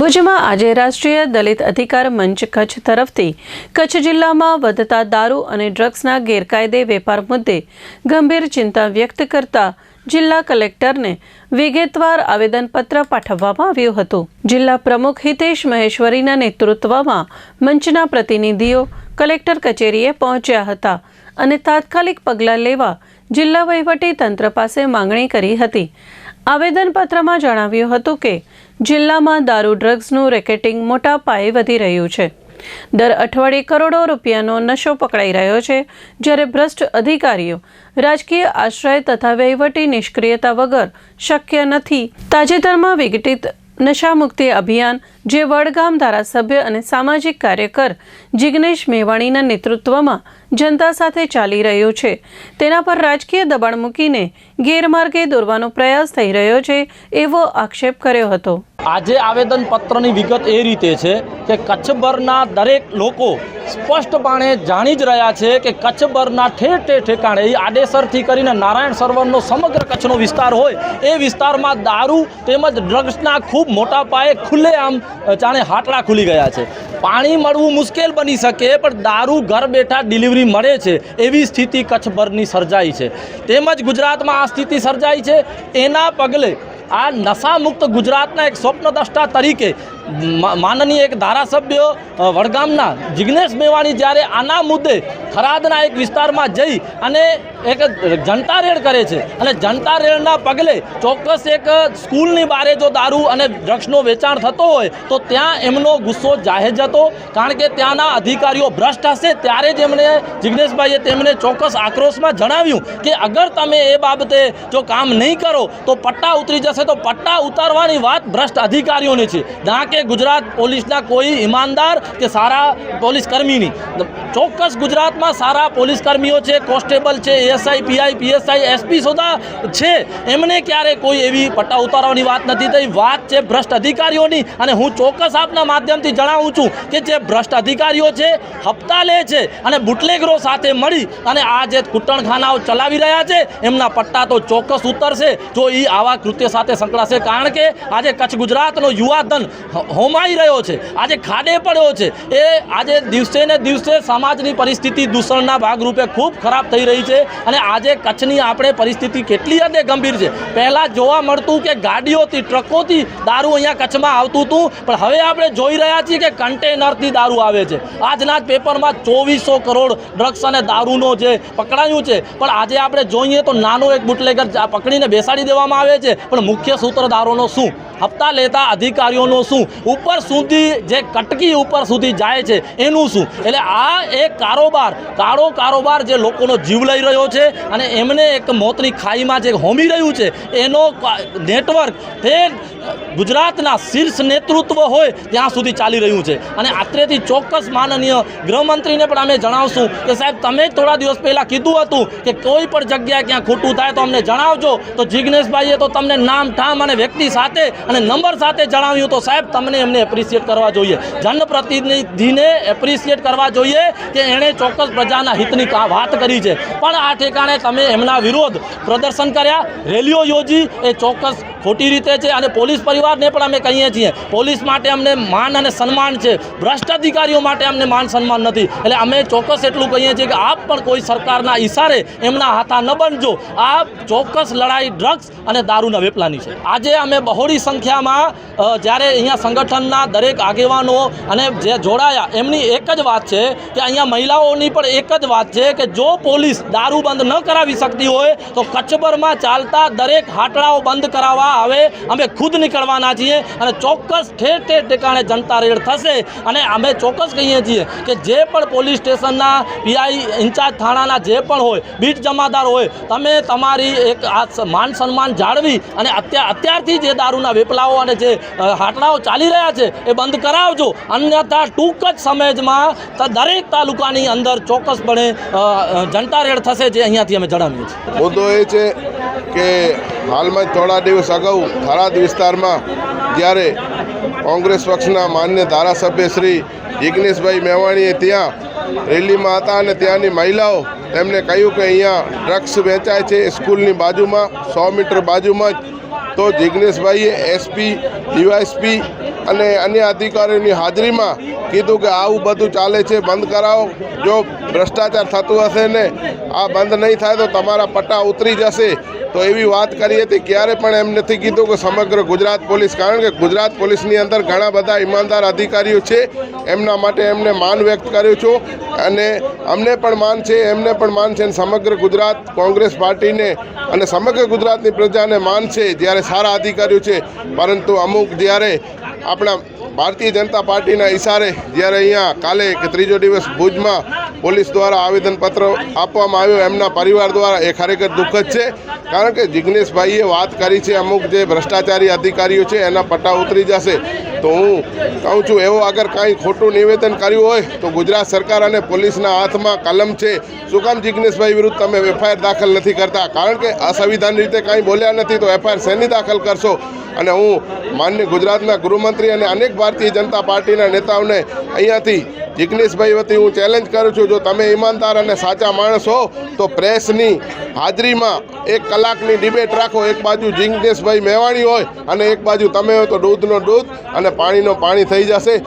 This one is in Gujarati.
ભુજમાં આજે રાષ્ટ્રીય દલિત અધિકાર મંચ કચ્છ તરફથી કચ્છ જિલ્લામાં વધતા દારૂ અને ડ્રગ્સના ગેરકાયદે વેપાર મુદ્દે ગંભીર ચિંતા વ્યક્ત કરતા જિલ્લા કલેક્ટરને વિગતવાર આવેદનપત્ર પાઠવવામાં આવ્યું હતું. જિલ્લા પ્રમુખ હિતેશ મહેશ્વરીના નેતૃત્વમાં મંચના પ્રતિનિધિઓ કલેક્ટર કચેરીએ પહોંચ્યા હતા અને તાત્કાલિક પગલાં લેવા જિલ્લા વહીવટી તંત્ર પાસે માંગણી કરી હતી. આવેદનપત્રમાં જણાવ્યું હતું કે જિલ્લામાં દારૂ ડ્રગ્સનું રેકેટિંગ મોટા પાયે વધી રહ્યું છે. દર અઠવાડિયે કરોડો રૂપિયાનો નશો પકડાઈ રહ્યો છે, જ્યારે ભ્રષ્ટ અધિકારીઓ રાજકીય આશ્રય તથા વહીવટી નિષ્ક્રિયતા વગર શક્ય નથી. તાજેતરમાં વિઘટિત નશામુક્તિ અભિયાન, જે વડગામ ધારાસભ્ય અને સામાજિક કાર્યકર જિગ્નેશ મેવાણીના નેતૃત્વમાં જનતા સાથે ચાલી રહ્યું છે. તેના પર રાજકીય દબાણ મૂકીને ગેરમાર્ગે દોરવાનો પ્રયાસ થઈ રહ્યો છે એવો આક્ષેપ કર્યો હતો. આજે આવેદનપત્રની વિગત એ રીતે છે કે કચ્છભરના દરેક લોકો સ્પષ્ટપણે જાણી જ રહ્યા છે કે કચ્છભરના ઠેર ઠેર ઠેકાણે એ આડેસરથી કરીને નારાયણ સરોવરનો સમગ્ર કચ્છનો વિસ્તાર હોય, એ વિસ્તારમાં દારૂ તેમજ ડ્રગ્સના ખૂબ મોટા પાયે ખુલ્લેઆમ જાણે હાટડા ખુલી ગયા છે. પાણી મળવું મુશ્કેલ બની શકે, પણ દારૂ ઘર બેઠા ડિલિવરી મળે છે એવી સ્થિતિ કચ્છભરની સર્જાઈ છે. તેમજ ગુજરાતમાં આ સ્થિતિ સર્જાઈ છે. એના પગલે આ નશામુક્ત ગુજરાતના એક સ્વપ્નદ્રષ્ટા તરીકે માનનીય એક ધારાસભ્ય વડગામના જિગ્નેશ મેવાણી જ્યારે આના મુદ્દે થરાદના એક વિસ્તારમાં જઈ અને એક જનતા રેડ કરે છે અને જનતા રેડના પગલે ચોક્કસ એક સ્કૂલની બારે જો દારૂ અને ડ્રગ્સનો વેચાણ થતો હોય, તો ત્યાં એમનો ગુસ્સો જાહેર જતો કારણ કે ત્યાંના અધિકારીઓ ભ્રષ્ટ હશે ત્યારે જ એમણે જિગ્નેશભાઈએ તેમને ચોક્કસ આક્રોશમાં જણાવ્યું કે અગર તમે એ બાબતે જો કામ નહીં કરો, તો પટ્ટા ઉતરી જશે. તો પટ્ટા ઉતારવાની વાત ભ્રષ્ટ અધિકારીઓની છે. ના કે ગુજરાત પોલીસના કોઈ ઈમાનદાર કે સારા પોલીસ કર્મીની ચોક્કસ ગુજરાતમાં સારા પોલીસ કર્મીઓ છે, કોન્સ્ટેબલ છે એએસઆઈ પીઆઈ, પીએસઆઈ, એસપી સુધા છે. એમને ક્યારે કોઈ એવી પટ્ટા ઉતારવાની વાત નથી થઈ. વાત છે ભ્રષ્ટ અધિકારીઓની અને હું ચોક્કસ આપના માધ્યમથી જણાવું છું કે જે ભ્રષ્ટ અધિકારીઓ છે, હપ્તા લે છે અને બુટલેગરો સાથે મળી અને આ જે કુટણખાનાઓ ચલાવી રહ્યા છે, એમના પટ્ટા તો ચોક્કસ ઉતરશે. જો એ આવા કૃત્ય સાથે સંકળાશે, કારણ કે આજે કચ્છ ગુજરાતનો યુવાધન હોમાઈ રહ્યો છે. આજે ખાડે પડ્યો છે. એ આજે દિવસે ને દિવસે સમાજની પરિસ્થિતિ દૂષણના ભાગરૂપે ખૂબ ખરાબ થઈ રહી છે અને આજે કચ્છની આપણે પરિસ્થિતિ કેટલી હદે ગંભીર છે. પહેલાં જોવા મળતું કે ગાડીઓથી, ટ્રકોથી દારૂ અહીંયા કચ્છમાં આવતું હતું, પણ હવે આપણે જોઈ રહ્યા છીએ કે કન્ટેનરથી દારૂ આવે છે. આજના જ પેપરમાં ચોવીસો કરોડ ડ્રગ્સ અને દારૂનો જે પકડાયું છે. પણ આજે આપણે જોઈએ તો નાનો એક બુટલેગર પકડીને બેસાડી દેવામાં આવે છે. પણ મુખ્ય સૂત્રધારોનો શું? હપ્તા લેતા અધિકારીઓનો શું? ઉપર સુધી જે કટકી ઉપર સુધી જાય છે, એનું શું? એટલે આ એક કારોબાર, કાળો કારોબાર જે લોકોનો જીવ લઈ રહ્યો છે અને એમને એક મોતની ખાઈમાં જે હોમી રહ્યું છે, એનો નેટવર્ક તે ગુજરાતના શીર્ષ નેતૃત્વ હોય ત્યાં સુધી ચાલી રહ્યું છે. અને આત્રેથી ચોક્કસ માનનીય ગૃહમંત્રીને પણ અમે જણાવશું કે સાહેબ, તમે થોડા દિવસ પહેલાં કીધું હતું કે કોઈ પણ જગ્યાએ ક્યાં ખોટું થાય તો અમને જણાવજો. તો જિગ્નેશભાઈએ તો તમને નામ, ઠામ અને વ્યક્તિ સાથે અને નંબર સાથે જણાવ્યું તો સાહેબ તમને એમને એપ્રિશિએટ કરવા જોઈએ. જનપ્રતિનિધિને એપ્રિશિએટ કરવા જોઈએ કે એણે ચોક્કસ પ્રજાના હિતની વાત કરી છે. પણ આ ઠેકાણે તમે એમના વિરોધ પ્રદર્શન કર્યા. રેલીઓ યોજી, એ ચોક્કસ ખોટી રીતે છે અને પોલીસ પરિવારને પણ અમે કહીએ છીએ. પોલીસ માટે અમને માન અને સન્માન છે. ભ્રષ્ટ અધિકારીઓ માટે અમને માન સન્માન નથી. એટલે અમે ચોક્કસ એટલું કહીએ છીએ કે આપ પણ કોઈ સરકારના ઈશારે એમના હાથા ન બનજો. આ ચોક્કસ લડાઈ, ડ્રગ્સ અને દારૂના વેપલાની છે. આજે અમે બહોળી સંખ્યામાં જ્યારે અહીંયા સંગઠનના દરેક આગેવાનો અને જે જોડાયા, એમની એક જ વાત છે કે અહીંયા મહિલાઓની પણ એક જ વાત છે કે જો પોલીસ દારૂ બંધ ન કરાવી શકતી હોય, તો કચ્છભરમાં ચાલતા દરેક હાટડાઓ બંધ કરાવવા આવે. અમે ખુદ નીકળવાના છીએ અને ચોક્કસ ઠેર ઠેર ઠેકાણે જનતા રેડ થશે. અને અમે ચોક્કસ કહીએ છીએ કે જે પણ પોલીસ સ્ટેશનના પીઆઈ ઇન્ચાર્જ થાણાના જે પણ હોય, બીટ જમાદાર હોય, તમે તમારી એક આ માન સન્માન જાળવી અને અત્યાર અત્યારથી જે દારૂના વેપલાઓ અને જે હાટડાઓ ચાલી રહ્યા છે, એ બંધ કરાવજો. અન્યથા ટૂંક જ સમયમાં દરેક તાલુકાની અંદર ચોક્કસપણે જનતા રેડ થશે જે અહીંયાથી અમે જણાવીએ છીએ. મુદ્દો એ છે કે હાલમાં થોડા દિવસ અગાઉ થરાદ વિસ્તારમાં જ્યારે કોંગ્રેસ પક્ષના માન્ય ધારાસભ્ય શ્રી જિગ્નેશભાઈ મેવાણીએ ત્યાં રેલીમાં હતા અને ત્યાંની મહિલાઓ તેમણે કહ્યું કે અહીંયા ડ્રગ્સ વેચાય છે સ્કૂલની બાજુમાં, સો મીટર બાજુમાં જ તો જિગ્નેશભાઈએ એસપી ડીવાયસપી અને અન્ય અધિકારીઓની હાજરીમાં કીધું કે આવું બધું ચાલે છે, બંધ કરાવો. જો ભ્રષ્ટાચાર થતું હશે ને આ બંધ નહીં થાય તો તમારા પટ્ટા ઉતરી જશે. તો એવી વાત કરી હતી, ક્યારે પણ એમ નથી કીધું કે સમગ્ર ગુજરાત પોલીસ, કારણ કે ગુજરાત પોલીસની અંદર ઘણા બધા ઈમાનદાર અધિકારીઓ છે. એમના માટે એમને માન વ્યક્ત કર્યું છું. અને અમને પણ માન છે, એમને પણ માન છે અને સમગ્ર ગુજરાત કોંગ્રેસ પાર્ટીને અને સમગ્ર ગુજરાતની પ્રજાને માન છે, જ્યારે સારા અધિકારીઓ છે. પરંતુ અમુક જ્યારે આપણા ભારતીય જનતા પાર્ટીના ઈશારે જ્યારે અહીંયા કાલે કે ત્રીજો દિવસ ભુજમાં પોલીસ દ્વારા આવેદનપત્ર આપવામાં આવ્યું, એમના પરિવાર દ્વારા, એ ખરેખર દુઃખદ છે. કારણ કે જિગ્નેશભાઈએ વાત કરી છે, અમુક જે ભ્રષ્ટાચારી અધિકારીઓ છે, એના પટ્ટા ઉતરી જશે. તો હું કહું છું, એવો અગર કાંઈ ખોટું નિવેદન કર્યું હોય, તો ગુજરાત સરકાર અને પોલીસના હાથમાં કલમ છે. શું કામ જિગ્નેશભાઈ વિરુદ્ધ તમે એફઆઈઆર દાખલ નથી કરતા? કારણ કે અસંવિધાન રીતે કાંઈ બોલ્યા નથી, તો એફઆઈઆર શેની દાખલ કરશો? અને હું માન્ય ગુજરાતના ગૃહમંત્રી અને અનેક ભારતીય જનતા પાર્ટીના નેતાઓને અહીંયાથી જિગ્નેશભાઈ વતી હું ચેલેન્જ કરું છું, જો તમે ઈમાનદાર અને સાચા માણસ હો, તો પ્રેસની હાજરીમાં એક કલાકની ડિબેટ રાખો. એક બાજુ જિગ્નેશભાઈ મેવાણી હોય અને એક બાજુ તમે હોય તો દૂધનો દૂધ અને પાણીનો પાણી થઈ જશે.